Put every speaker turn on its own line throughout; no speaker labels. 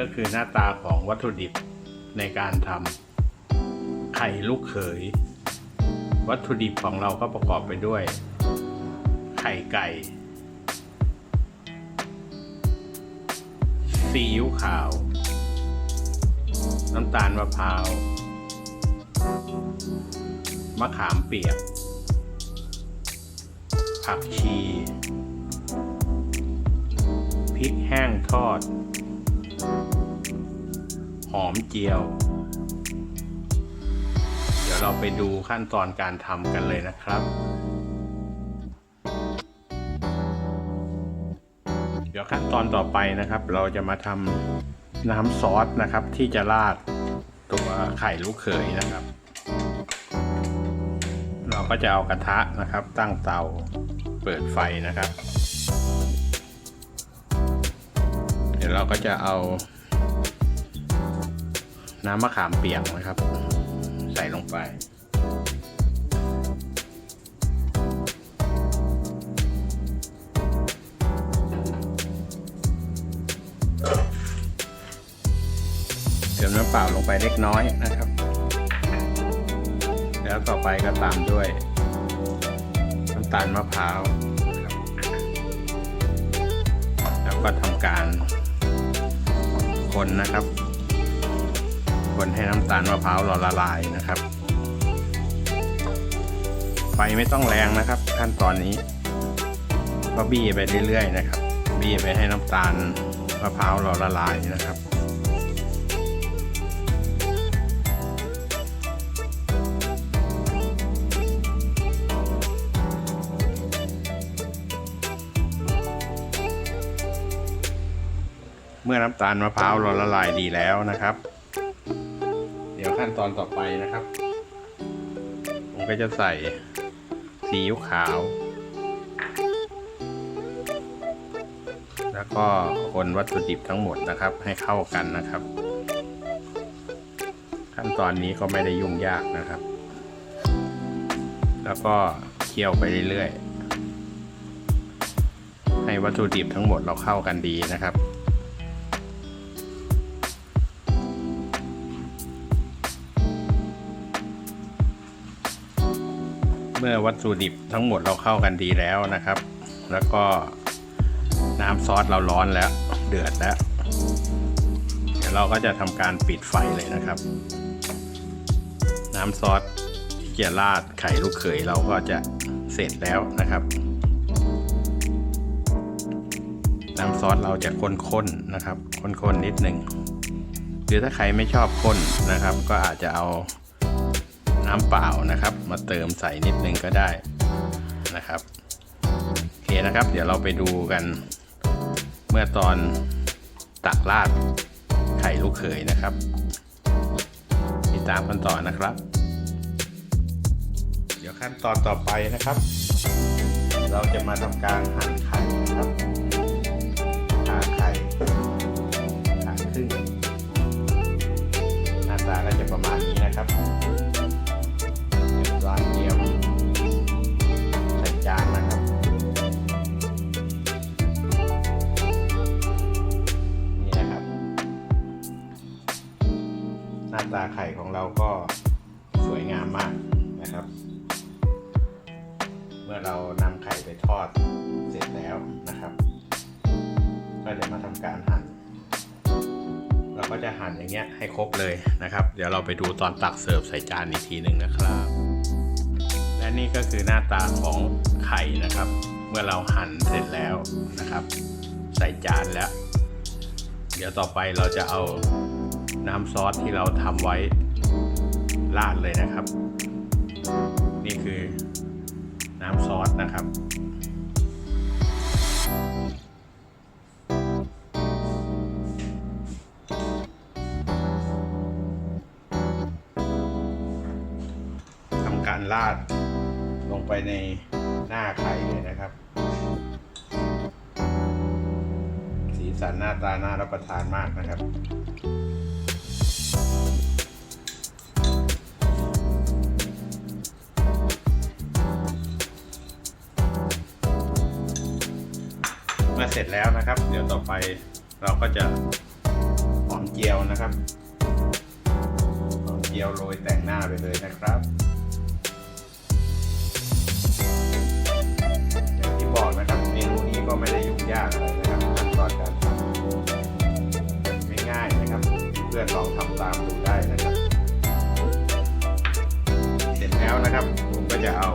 ก็คือหน้าตาของวัตถุดิบในการทำไข่ลูกเขย วัตถุดิบของเราก็ประกอบไปด้วย ไข่ไก่ซีอิ๊วขาว น้ำตาลมะพร้าว มะขามเปียก ผักชี พริกแห้งทอด หอมเจียว เดี๋ยวเราไปดูขั้นตอนการทำกันเลยนะครับ เดี๋ยวขั้นตอนต่อไปนะครับ เราจะมาทำน้ำซอสนะครับ ที่จะราดตัวไข่ลูกเขยนะครับ เราก็จะเอากระทะนะครับ ตั้งเตาเปิดไฟนะครับ เดี๋ยวเราก็จะเอา น้ำมะขามเปียกนะครับ ใส่ลงไปเติมน้ำเปล่าลงไปเล็กน้อยนะครับ แล้วต่อไปก็ตามด้วยน้ำตาลมะพร้าวแล้วก็ทำการ คนนะครับ คนให้น้ำตาลมะพร้าวเราละลายนะครับ ไฟไม่ต้องแรงนะครับ ขั้นตอนนี้ก็บี้ไปเรื่อยๆนะครับ บี้ไปให้น้ำตาลมะพร้าวเราละลายนะครับ เมื่อน้ำตาลมะพร้าวเราละลายดีแล้วนะครับ เดี๋ยวขั้นตอนต่อไปนะครับ ผมก็จะใส่ซีอิ๊วขาว แล้วก็คนวัตถุดิบทั้งหมดนะครับ ให้เข้ากันนะครับ ขั้นตอนนี้ก็ไม่ได้ยุ่งยากนะครับ แล้วก็เคี่ยวไปเรื่อยๆให้วัตถุดิบทั้งหมดเราเข้ากันดีนะครับ เมื่อวัตถุดิบทั้งหมดเราเข้ากันดีแล้วนะครับ แล้วก็น้ำซอสเราร้อนแล้ว เดือดแล้ว เดี๋ยวเราก็จะทำการปิดไฟเลยนะครับ น้ำซอสที่จะราดไข่ลูกเขยเราก็จะเสร็จแล้วนะครับ น้ำซอสเราจะข้นๆนะครับข้นๆนิดหนึ่งหรือถ้าใครไม่ชอบข้นนะครับ ก็อาจจะเอา น้ำเปล่านะครับ มาเติมใส่นิดนึงก็ได้นะครับโอเคนะครับ เดี๋ยวเราไปดูกัน เมื่อตอนตักราดไข่ลูกเขยนะครับติดตามกันต่อนะครับ เดี๋ยวขั้นตอนต่อไปนะครับ เราจะมาทำการหั่นไข่นะครับผ่าไข่ผ่าครึ่งหน้าตาก็จะประมาณนี้นะครับ ไข่ของเราก็สวยงามมากนะครับ เมื่อเรานำไข่ไปทอดเสร็จแล้วนะครับ ก็จะมาทำการหั่น เราก็จะหั่นอย่างเงี้ยให้ครบเลยนะครับ เดี๋ยวเราไปดูตอนตักเสิร์ฟใส่จานอีกทีหนึ่งนะครับ และนี่ก็คือหน้าตาของไข่นะครับ เมื่อเราหั่นเสร็จแล้วนะครับ ใส่จานแล้ว เดี๋ยวต่อไปเราจะเอา น้ำซอสที่เราทำไว้ราดเลยนะครับ นี่คือน้ำซอสนะครับ ทำการราดลงไปในหน้าไข่เลยนะครับ สีสันหน้าตาน่ารับประทานมากนะครับ เสร็จแล้วนะครับ เดี๋ยวต่อไปเราก็จะจียวนะครับหอมเจียวโรยแต่งหน้าไปเลยนะครับอย่างที่บอกนะครับเมนูนี้ก็ไม่ได้ยุ่งยากอะไรนะครับขั้นตอนการทำง่ายๆนะครับ เพื่อนลองทำตามดูได้นะครับ เสร็จแล้วนะครับผมก็จะเอา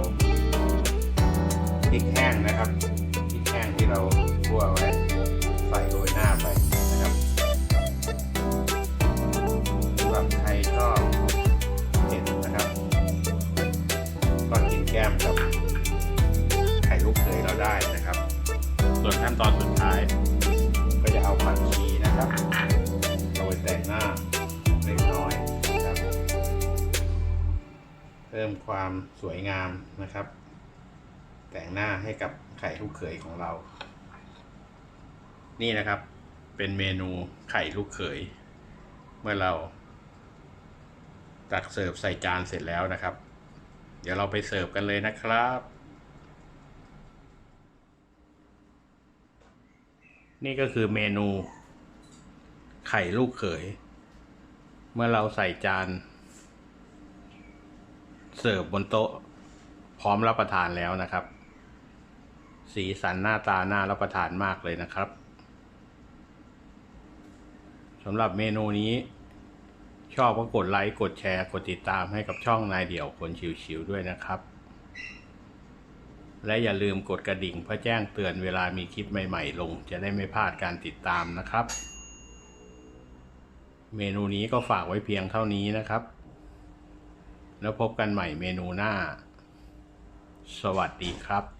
พริกแห้งนะครับพริกแห้งที่เรา คั่วไว้ ใส่โรยหน้าไปนะครับสำหรับใครชอบเผ็ดนะครับก็กินแก้มกับไข่ลูกเขยเราได้นะครับ ส่วนขั้นตอนสุดท้าย ก็จะเอาผักชีนะครับโรยแต่งหน้าเล็กน้อยนะครับเพิ่มความสวยงามนะครับ แต่งหน้าให้กับไข่ลูกเขยของเรา นี่นะครับ เป็นเมนูไข่ลูกเขย เมื่อเรา ตักเสิร์ฟใส่จานเสร็จแล้วนะครับ เดี๋ยวเราไปเสิร์ฟกันเลยนะครับ นี่ก็คือเมนู ไข่ลูกเขย เมื่อเราใส่จาน เสิร์ฟบนโต๊ะ พร้อมรับประทานแล้วนะครับสีสันหน้าตาน่ารับประทานมากเลยนะครับ สำหรับเมนูนี้ ชอบก็กดไลค์ กดแชร์ กดติดตามให้กับช่องนายเดี่ยวคนชิวๆด้วยนะครับ และอย่าลืมกดกระดิ่งเพื่อแจ้งเตือนเวลามีคลิปใหม่ๆ ลง จะได้ไม่พลาดการติดตามนะครับ เมนูนี้ก็ฝากไว้เพียงเท่านี้นะครับ แล้วพบกันใหม่เมนูหน้า สวัสดีครับ